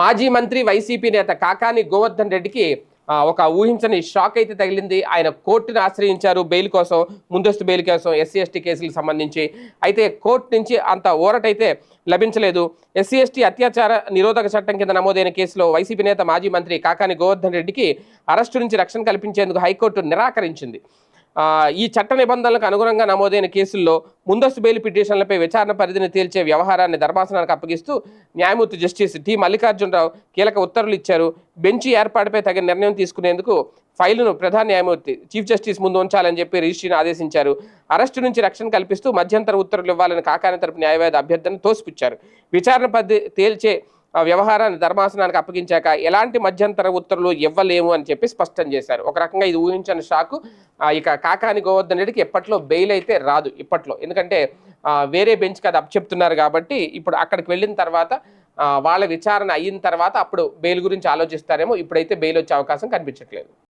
మాజీ మంత్రి వైసీపీ నేత కాకాని గోవర్ధన్ రెడ్డికి ఒక ఊహించని షాక్ అయితే తగిలింది. ఆయన కోర్టును ఆశ్రయించారు బెయిల్ కోసం ముందస్తు బెయిల్ కోసం ఎస్సీ ఎస్టీ కేసులకు సంబంధించి. అయితే కోర్టు నుంచి అంత ఊరటైతే లభించలేదు. ఎస్సీ ఎస్టీ అత్యాచార నిరోధక చట్టం కింద నమోదైన కేసులో వైసీపీ నేత మాజీ మంత్రి కాకాని గోవర్ధన్ రెడ్డికి అరెస్టు నుంచి రక్షణ కల్పించేందుకు హైకోర్టు నిరాకరించింది. ఈ చట్ట నిబంధనలకు అనుగుణంగా నమోదైన కేసుల్లో ముందస్తు బెయిల్ పిటిషన్లపై విచారణ పరిధిని తేల్చే వ్యవహారాన్ని ధర్మాసనానికి అప్పగిస్తూ న్యాయమూర్తి జస్టిస్ టి మల్లికార్జునరావు కీలక ఉత్తర్వులు ఇచ్చారు. బెంచి ఏర్పాటుపై తగిన నిర్ణయం తీసుకునేందుకు ఫైలును ప్రధాన న్యాయమూర్తి చీఫ్ జస్టిస్ ముందు ఉంచాలని చెప్పి రిజిస్ట్రీని ఆదేశించారు. అరెస్టు నుంచి రక్షణ కల్పిస్తూ మధ్యంతర ఉత్తర్వులు ఇవ్వాలని కాకాని తరపు న్యాయవాది అభ్యర్థన తోసిపుచ్చారు. విచారణ పద్ధతి తేల్చే వ్యవహారాన్ని ధర్మాసనానికి అప్పగించాక ఎలాంటి మధ్యంతర ఉత్తర్వులు ఇవ్వలేము అని చెప్పి స్పష్టం చేశారు. ఒక రకంగా ఇది ఊహించని షాకు. ఇక కాకాని గోవర్ధన్ రెడ్డికి ఎప్పట్లో బెయిల్ అయితే రాదు ఇప్పట్లో. ఎందుకంటే వేరే బెంచ్కి అది అప్పచెప్తున్నారు కాబట్టి ఇప్పుడు అక్కడికి వెళ్ళిన తర్వాత వాళ్ళ విచారణ అయిన తర్వాత అప్పుడు బెయిల్ గురించి ఆలోచిస్తారేమో. ఇప్పుడైతే బెయిల్ వచ్చే అవకాశం కనిపించట్లేదు.